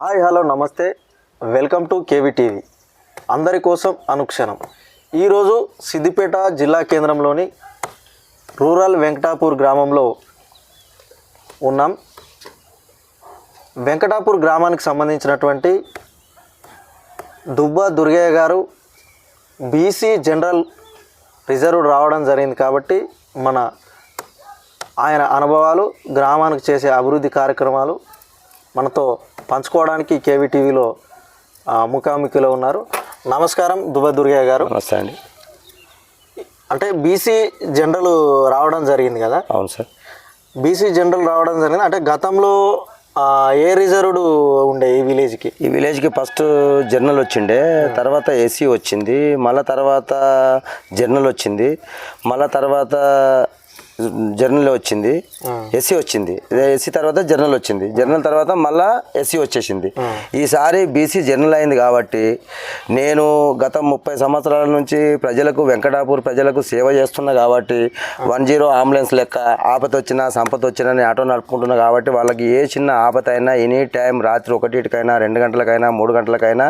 Hi hello నమస్తే. Welcome to KV TV. అందరి కోసం అనుక్షణం. ఈరోజు సిద్దిపేట జిల్లా కేంద్రంలోని రూరల్ వెంకటాపూర్ గ్రామంలో ఉన్నాం. వెంకటాపూర్ గ్రామానికి సంబంధించినటువంటి దుబ్బా దుర్గయ్య గారు బీసీ జనరల్ రిజర్వ్డ్ రావడం జరిగింది కాబట్టి మన ఆయన అనుభవాలు గ్రామానికి చేసే అభివృద్ధి కార్యక్రమాలు మనతో పంచుకోవడానికి కేవీ టీవీలో ముఖాముఖిలో ఉన్నారు. నమస్కారం దుబ్బ దుర్గయ్య గారు. నమస్తే అండి. అంటే బీసీ జనరల్ రావడం జరిగింది కదా? అవును సార్. బీసీ జనరల్ రావడం జరిగింది. అంటే గతంలో ఏ రిజర్వ్డ్ ఉండే ఈ విలేజ్కి? ఈ విలేజ్కి ఫస్ట్ జర్నల్ వచ్చిండే తర్వాత ఏసీ వచ్చింది మళ్ళా తర్వాత జర్నల్ వచ్చింది మళ్ళా తర్వాత జర్నల్ వచ్చింది. ఎస్సీ వచ్చింది. ఎస్సీ తర్వాత జర్నల్ వచ్చింది. జర్నల్ తర్వాత మళ్ళా ఎస్సీ వచ్చేసింది. ఈసారి బీసీ జర్నల్ అయింది కాబట్టి నేను గత ముప్పై సంవత్సరాల నుంచి ప్రజలకు వెంకటాపూర్ ప్రజలకు సేవ చేస్తున్నా కాబట్టి వన్ జీరో అంబులెన్స్ లెక్క ఆపత వచ్చినా సంపద వచ్చినా నేను ఆటో నడుపుకుంటున్నా కాబట్టి వాళ్ళకి ఏ చిన్న ఆపత అయినా ఎనీ టైం రాత్రి ఒకటికైనా రెండు గంటలకైనా మూడు గంటలకైనా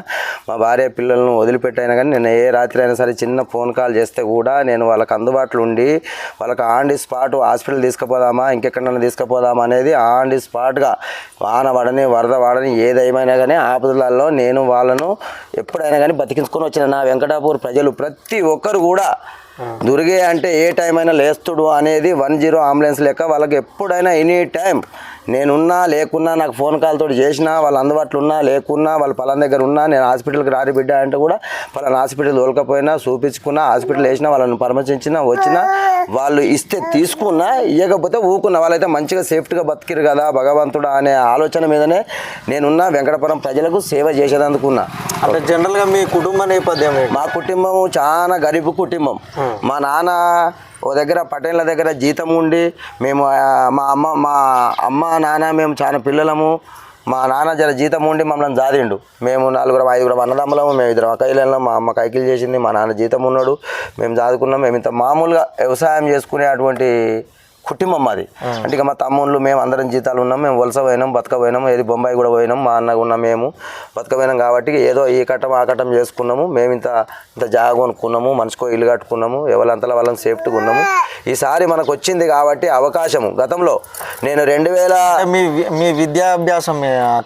మా భార్య పిల్లలను వదిలిపెట్టైనా కానీ నేను ఏ రాత్రి అయినా సరే చిన్న ఫోన్ కాల్ చేస్తే కూడా నేను వాళ్ళకి అందుబాటులో ఉండి వాళ్ళకి ఆన్ ది స్పాట్ హాస్పిటల్ తీసుకుపోదామా ఇంకెక్కడైనా తీసుకుపోదామా అనేది ఆన్ ది స్పాట్గా వాన పడని వరద వాడని ఏదేమైనా కానీ ఆపదలలో నేను వాళ్ళను ఎప్పుడైనా కానీ బతికించుకొని వచ్చిన నా వెంకటాపూర్ ప్రజలు ప్రతి ఒక్కరు కూడా దుర్గే అంటే ఏ టైం అయినా లేస్తుడు అనేది వన్ జీరో అంబులెన్స్ లెక్క వాళ్ళకి ఎప్పుడైనా ఎనీ టైం నేనున్నా లేకున్నా నాకు ఫోన్ కాల్ తోటి చేసినా వాళ్ళు అందుబాటులో ఉన్నా లేకున్నా వాళ్ళ పలానా దగ్గర ఉన్నా నేను హాస్పిటల్కి రారి బిడ్డ అంటే కూడా పలానా హాస్పిటల్ తోలకపోయినా చూపించుకున్నా హాస్పిటల్ వేసినా వాళ్ళని పరామర్శించినా వచ్చినా వాళ్ళు ఇస్తే తీసుకున్నా ఇవ్వకపోతే ఊకున్నా వాళ్ళైతే మంచిగా సేఫ్టీగా బతికిరు కదా భగవంతుడా అనే ఆలోచన మీదనే నేనున్నా వెంకటపురం ప్రజలకు సేవ చేసేదందుకున్నా. అంటే జనరల్గా మీ కుటుంబ నేపథ్యం మా కుటుంబం చాలా గరీబ్ కుటుంబం. మా నాన్న ఓ దగ్గర పటేన్ల దగ్గర జీతం ఉండి మేము మా అమ్మ మా అమ్మ నాన్న మేము చాలా పిల్లలము. మా నాన్న జర జీతం ఉండి మమ్మల్ని జాదిండు. మేము నలుగురం ఐదుగురం అన్నదమ్ములము మేము ఇద్దరం అక్కయ్యలు మా అమ్మ కైకిలు చేసింది మా నాన్న జీతం ఉన్నాడు. మేము చదువుకున్నాం మేము ఇంత మామూలుగా వ్యవసాయం చేసుకునే అటువంటి కుటుంబం మాది. అంటే ఇక మా తమ్ముళ్ళు మేము అందరం జీతాలు ఉన్నాం మేము వలస పోయినాం బతక పోయినాం ఏది బొంబాయి కూడా పోయినాం మా అన్న ఉన్నాం మేము బతక పోయినాం కాబట్టి ఏదో ఈ కట్టం ఆ కట్టం చేసుకున్నాము. మేము ఇంత ఇంత జాగా కొనుక్కున్నాము మనిషికో ఇల్లు కట్టుకున్నాము ఎవరంతలా వాళ్ళని సేఫ్టీగా ఉన్నాము. ఈసారి మనకు వచ్చింది కాబట్టి అవకాశము. గతంలో నేను రెండు వేల మీ మీ విద్యాభ్యాసం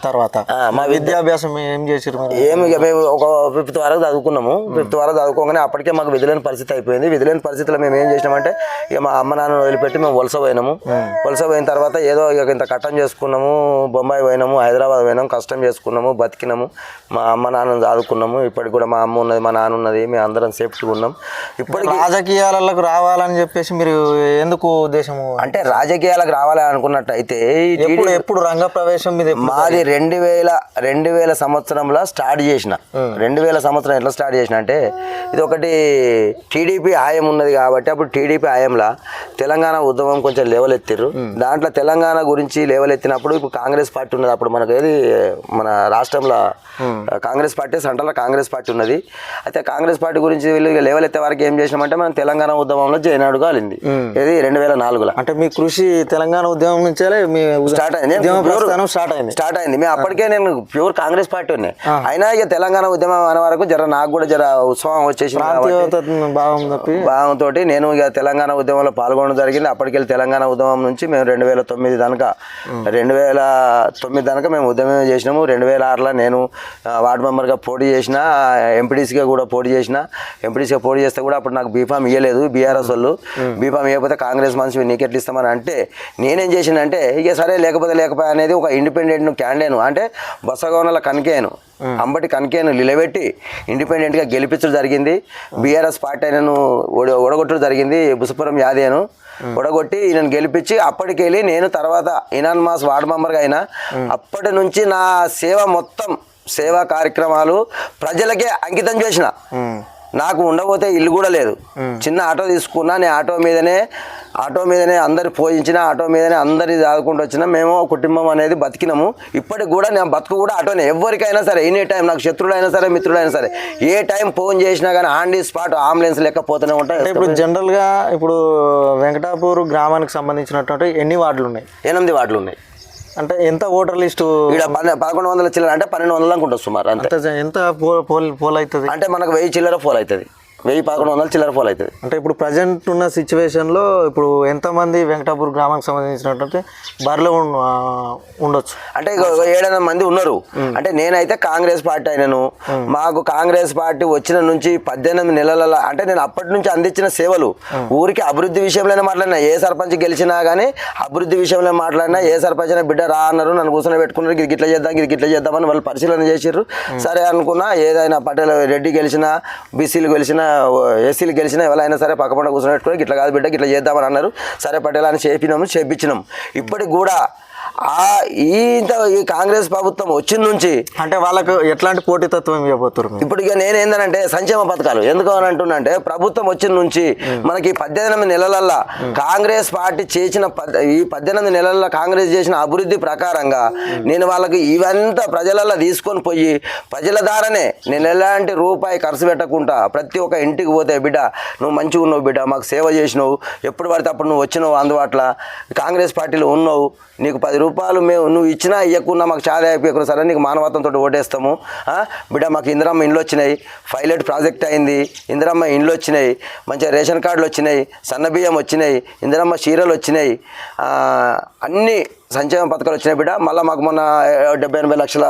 తర్వాత మా విద్యాభ్యాసం ఏం చేసారు ఏమి మేము ఒక ఫిఫ్త్ వరకు చదువుకున్నాము. ఫిఫ్త్ వరకు చదువుకోగానే అప్పటికే మాకు విధులేని పరిస్థితి అయిపోయింది. విధులేని పరిస్థితిలో మేము ఏం చేసినామంటే ఇక మా అమ్మ నాన్న వదిలిపెట్టి మేము వలస పోయినాము. వలస పోయిన తర్వాత ఏదో ఇక ఇంత కట్టం చేసుకున్నాము బొంబాయి పోయినాము హైదరాబాద్ పోయినాము కష్టం చేసుకున్నాము బతికినాము. మా అమ్మ నాన్నని చదువుకున్నాము ఇప్పటికి కూడా మా అమ్మ ఉన్నది మా నాన్న ఉన్నది మేము అందరం సేఫ్టీగా ఉన్నాం. ఇప్పటికి రాజకీయాలకు రావాలని చెప్పేసి మీరు ఎందుకు ఉద్దేశము అంటే రాజకీయాలకు రావాలి అనుకున్నట్టయితే ఎప్పుడు ఎప్పుడు రంగ ప్రవేశం మీద మాది రెండు వేల రెండు వేల సంవత్సరంలో స్టార్ట్ చేసిన. రెండు వేల సంవత్సరం ఎట్లా స్టార్ట్ చేసిన అంటే ఇది ఒకటి టీడీపీ ఆయం ఉన్నది కాబట్టి అప్పుడు టీడీపీ ఆయంలో తెలంగాణ ఉద్యమం కొంచెం లేవలెత్తిర్రు దాంట్లో తెలంగాణ గురించి లేవలెత్తినప్పుడు ఇప్పుడు కాంగ్రెస్ పార్టీ ఉన్నది. అప్పుడు మనకు ఏది? మన రాష్ట్రంలో కాంగ్రెస్ పార్టీ సెంట్రల్లో కాంగ్రెస్ పార్టీ ఉన్నది. అయితే కాంగ్రెస్ పార్టీ గురించి వీళ్ళు లేవలెత్తే వారికి ఏం చేసినామంటే మనం తెలంగాణ ఉద్యమంలో జైన్ అడుగాలింది ఇది రెండు వేల నాలుగులో. అంటే మీ కృషి తెలంగాణ ఉద్యమం నుంచే స్టార్ట్ అయింది. స్టార్ట్ అయింది. స్టార్ట్ అయింది. మేము అప్పటికే నేను ప్యూర్ కాంగ్రెస్ పార్టీ ఉన్నాయి అయినా ఇక తెలంగాణ ఉద్యమం అనే వరకు జర నాకు కూడా జర ఉత్సవం వచ్చేసి భావంతో నేను ఇక తెలంగాణ ఉద్యమంలో పాల్గొనడం జరిగింది. అప్పటికెళ్ళి తెలంగాణ ఉద్యమం నుంచి మేము రెండు వేల తొమ్మిది దాకా రెండు వేల తొమ్మిది దాకా మేము ఉద్యమం చేసినాము. రెండు వేల ఆరులో నేను వార్డు మెంబర్గా పోటీ చేసిన ఎంపీడీసీగా కూడా పోటీ చేసిన ఎంపీడీసీగా పోటీ చేస్తే కూడా అప్పుడు నాకు బీఫామ్ ఇవ్వలేదు బీఆర్ఎస్ వాళ్ళు. బీఫామ్ ఇవ్వకపోతే కాంగ్రెస్ మనిషి నీకు ఎట్లా ఇస్తామని అంటే నేనేం చేసినంటే ఇక సరే లేకపోతే లేకపోతే అనేది ఒక ఇండిపెండెంట్ క్యాండిడేను. అంటే బసగవనల కనికేను అంబటి కనికేను నిలబెట్టి ఇండిపెండెంట్గా గెలిపించడం జరిగింది. బీఆర్ఎస్ పార్టీ అయినను ఓడ- ఓడగొట్టడం జరిగింది. బుసపురం యాదేను ఓడగొట్టి ఈయనను గెలిపించి అప్పటికెళ్ళి నేను తర్వాత ఇనాన్ మాస్ వార్డు మెంబర్గా అయినా అప్పటి నుంచి నా సేవ మొత్తం సేవా కార్యక్రమాలు ప్రజలకే అంకితం చేసిన. నాకు ఉండబోతే ఇల్లు కూడా లేదు. చిన్న ఆటో తీసుకున్నా నేను ఆటో మీదనే ఆటో మీదనే అందరు పోయించిన ఆటో మీదనే అందరి దాదుకుంటూ వచ్చిన మేము కుటుంబం అనేది బతికినాము. ఇప్పటికి కూడా నేను బతుకు కూడా ఆటోనే. ఎవరికైనా సరే ఎనీ టైం నాకు శత్రుడైనా సరే మిత్రుడైనా సరే ఏ టైం ఫోన్ చేసినా కానీ ఆన్ ది స్పాట్ అంబులెన్స్ లెక్క పోతూనే ఉంటాయి. ఇప్పుడు జనరల్గా ఇప్పుడు వెంకటాపూర్ గ్రామానికి సంబంధించినటువంటి ఎన్ని వార్డులు ఉన్నాయి? ఎనిమిది వార్డులు ఉన్నాయి. అంటే ఎంత ఓటర్ లిస్టు? ఇక్కడ పదకొండు వందల చిల్లర అంటే పన్నెండు వందలు అనుకుంటుంది సుమారు అంతే. ఎంత పోల్ పోల్ పోల్ అవుతుంది అంటే మనకు వెయ్యి చిల్లర ఫోల్ అవుతుంది వెయ్యి పదకొండు వందల చిల్లర ఫోల్ అవుతుంది. అంటే ఇప్పుడు ప్రజెంట్ ఉన్న సిచ్యువేషన్లో ఇప్పుడు ఎంతమంది వెంకటాపూర్ గ్రామానికి సంబంధించినటువంటి బరిలో ఉండొచ్చు. అంటే ఏడెనిమిది మంది ఉన్నారు. అంటే నేనైతే కాంగ్రెస్ పార్టీ అయినను. మాకు కాంగ్రెస్ పార్టీ వచ్చిన నుంచి పద్దెనిమిది నెలల అంటే నేను అప్పటి నుంచి అందించిన సేవలు ఊరికి అభివృద్ధి విషయంలోనే మాట్లాడినా. ఏ సర్పంచ్ గెలిచినా కానీ అభివృద్ధి విషయంలో మాట్లాడినా ఏ సర్పంచ్ అయినా బిడ్డ రా అన్నారు నన్ను కూర్చొని పెట్టుకున్నారు ఇది గిట్ల చేద్దాం ఇది గిట్ల చేద్దామని వాళ్ళు పరిశీలన చేసిర్రు. సరే అనుకున్నా ఏదైనా పటేల్ రెడ్డి గెలిచినా బీసీలు గెలిచినా ఎస్సీలు గెలిచినా ఎవరైనా సరే పక్కపంట కూర్చొని పెట్టుకుని గిట్ల కాదు బిడ్డ గిట్ల చేద్దామని అన్నారు. సరే పట్టేలా అని చేపినాము చేపించినాం ఇప్పటికి కూడా ఆ ఈ ఇంత ఈ కాంగ్రెస్ ప్రభుత్వం వచ్చిన నుంచి అంటే వాళ్ళకు ఎట్లాంటి పోటీతత్వం ఇవ్వబోతున్నారు? ఇప్పుడు ఇక నేను ఏంటంటే సంక్షేమ పథకాలు. ఎందుకు అని అంటున్నంటే ప్రభుత్వం వచ్చిన నుంచి మనకి పద్దెనిమిది నెలలల్లా కాంగ్రెస్ పార్టీ చేసిన ఈ పద్దెనిమిది నెలల్లో కాంగ్రెస్ చేసిన అభివృద్ధి ప్రకారంగా నేను వాళ్ళకి ఇవంతా ప్రజలల్లో తీసుకొని పోయి ప్రజల ద్వారానే నేను ఎలాంటి రూపాయి ఖర్చు పెట్టకుండా ప్రతి ఒక్క ఇంటికి పోతే బిడ్డ నువ్వు మంచిగా ఉన్నావు బిడ్డ మాకు సేవ చేసినావు ఎప్పుడు పడితే అప్పుడు నువ్వు వచ్చినావు అందుబాటులో కాంగ్రెస్ పార్టీలో ఉన్నావు నీకు పది రూపాయలు మేము నువ్వు ఇచ్చినా ఇవ్వకుండా మాకు చాలా అయిపోయి సరే నీకు మానవత్వంతో ఓటేస్తాము. బిడ్డ మాకు ఇందిరమ్మ ఇండ్లు వచ్చినాయి. ఫైలెట్ ప్రాజెక్ట్ అయింది. ఇందిరమ్మ ఇండ్లు వచ్చినాయి. మంచిగా రేషన్ కార్డులు వచ్చినాయి. సన్న బియ్యం వచ్చినాయి. ఇందిరమ్మ చీరలు వచ్చినాయి. అన్నీ సంక్షేమ పథకాలు వచ్చినాయి బిడ్డ. మళ్ళీ మాకు మొన్న డెబ్బై ఎనభై లక్షల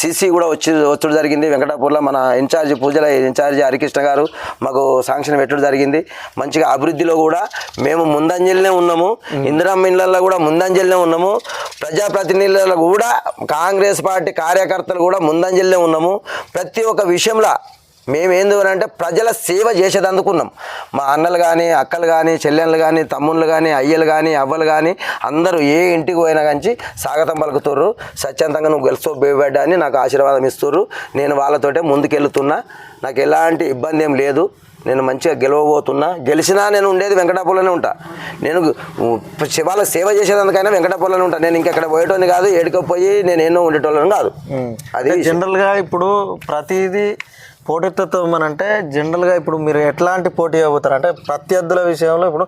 సీసీ కూడా వచ్చి వచ్చుడు జరిగింది. వెంకటాపూర్లో మన ఇన్ఛార్జి పూజల ఇన్ఛార్జి హరికృష్ణ గారు మాకు శాంక్షన్ పెట్టడం జరిగింది. మంచిగా అభివృద్ధిలో కూడా మేము ముందంజలనే ఉన్నాము. ఇందిరమ్మ ఇళ్ళల్లో కూడా ముందంజలనే ఉన్నాము. ప్రజాప్రతినిధులలో కూడా కాంగ్రెస్ పార్టీ కార్యకర్తలు కూడా ముందంజలనే ఉన్నాము. ప్రతి ఒక్క విషయంలో మేము ఏంది అని అంటే ప్రజల సేవ చేసేది అందుకున్నాం మా అన్నలు కానీ అక్కలు కానీ చెల్లెళ్ళు కానీ తమ్ముళ్ళు కానీ అయ్యలు కానీ అవ్వలు కానీ అందరూ ఏ ఇంటికి పోయినా కానీ స్వాగతం పలుకుతుర్రు. సత్యంతంగా నువ్వు గెలుస్తావు బేబడ్డ అని నాకు ఆశీర్వాదం ఇస్తుర్రు. నేను వాళ్ళతోటే ముందుకెళ్తున్నా. నాకు ఎలాంటి ఇబ్బంది ఏం లేదు. నేను మంచిగా గెలవబోతున్నా. గెలిచినా నేను ఉండేది వెంకటాపురంలోనే ఉంటా. నేను శివాల సేవ చేసేదానికైనా వెంకటాపురంలోనే ఉంటా. నేను ఇంకెక్కడ పోయేటోని కాదు ఏడుకపోయి నేను ఎన్నో ఉండేటోళ్ళని కాదు. అది జనరల్గా ఇప్పుడు ప్రతిదీ పోటీతత్వం అని అంటే జనరల్గా ఇప్పుడు మీరు ఎట్లాంటి పోటీ ఇవ్వబోతారు అంటే ప్రత్యర్థుల విషయంలో ఇప్పుడు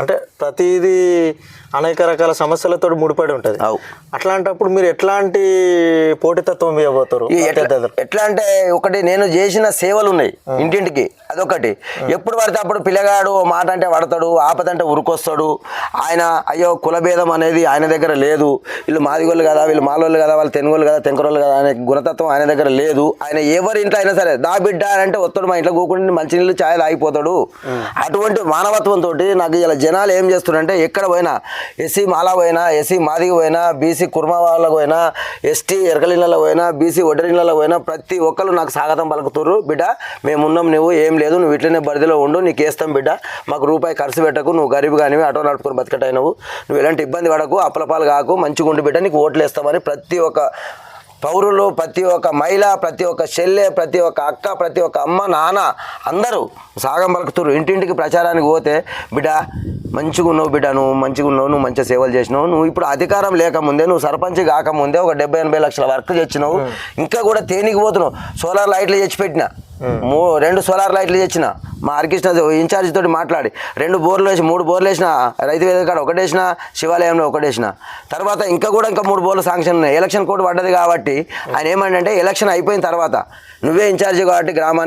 అంటే ప్రతిదీ అనేక రకాల సమస్యలతో ముడిపడి ఉంటుంది. అవు. అట్లాంటప్పుడు మీరు ఎట్లాంటి పోటీతత్వం ఇవ్వబోతారు ఎట్లా అంటే ఒకటి నేను చేసిన సేవలు ఉన్నాయి ఇంటింటికి. అదొకటి. ఎప్పుడు పడితే అప్పుడు పిల్లగాడు మాట అంటే పడతాడు ఆపదంటే ఉరుకొస్తాడు. ఆయన అయ్యో కులభేదం అనేది ఆయన దగ్గర లేదు. వీళ్ళు మాదిగోళ్ళు కదా వీళ్ళు మాలోళ్ళు కదా వాళ్ళు తెనుగోళ్ళు కదా తెంకరోళ్ళు కదా అనే గుణతత్వం ఆయన దగ్గర లేదు. ఆయన ఎవరి ఇంట్లో అయినా సరే దా బిడ్డ అని అంటే వస్తాడు మా ఇంట్లో కూకుంటే మంచినీళ్ళు ఛాయ్ ఆగిపోతాడు అటువంటి మానవత్వంతో నాకు ఇలా జనాలు ఏం చేస్తున్నారంటే ఎక్కడ పోయినా ఎస్సీ మాలా పోయినా ఎస్సీ మాదిగి పోయినా బీసీ కుర్మా వాళ్ళకు పోయినా ఎస్టీ ఎరకలిళ్ళలో పోయినా బీసీ ఒడ్డరిళ్ళలో పోయినా ప్రతి ఒక్కరు నాకు స్వాగతం పలుకుతుర్రు. బిడ్డ మేమున్నాం నువ్వు ఏం లేదు నువ్వు ఇట్లనే బరిదిలో ఉండు నీకు వేస్తాం బిడ్డ. మాకు రూపాయి ఖర్చు పెట్టకు నువ్వు గరీబ్ కానివి ఆటో నడుపుకొని బతకటైనవు. నువ్వు ఎలాంటి ఇబ్బంది పడకు అప్పలపాలు కాకు మంచిగా ఉండి బిడ్డ నీకు ఓట్లు వేస్తామని ప్రతి ఒక్క పౌరులు ప్రతి ఒక్క మహిళ ప్రతి ఒక్క చెల్లె ప్రతి ఒక్క అక్క ప్రతి ఒక్క అమ్మ నాన్న అందరూ సాగం పలుకుతున్నారు ఇంటింటికి ప్రచారానికి పోతే బిడ్డ మంచిగా ఉన్నావు బిడ్డ నువ్వు మంచిగా ఉన్నావు నువ్వు మంచిగా సేవలు చేసినావు నువ్వు ఇప్పుడు అధికారం లేకముందే నువ్వు సర్పంచ్ కాకముందే ఒక డెబ్బై ఎనభై లక్షల వర్క్ తెచ్చినావు ఇంకా కూడా తేనికి పోతున్నావు. సోలార్ లైట్లు తెచ్చి పెట్టిన మూ రెండు సోలార్ లైట్లు తెచ్చిన. మా హరికృష్ణ ఇన్ఛార్జ్ తోటి మాట్లాడి. రెండు బోర్లు వేసి మూడు బోర్లు వేసిన రైతు వేదిక కాడ ఒకటేసిన శివాలయంలో ఒకటేసిన తర్వాత ఇంకా కూడా ఇంకా మూడు బోర్లు శాంక్షన్ ఉన్నాయి. ఎలక్షన్ కోడ్ పడ్డది కాబట్టి ఆయన ఏమంటే ఎలక్షన్ అయిపోయిన తర్వాత నువ్వే ఇన్ఛార్జ్ కాబట్టి గ్రామానికి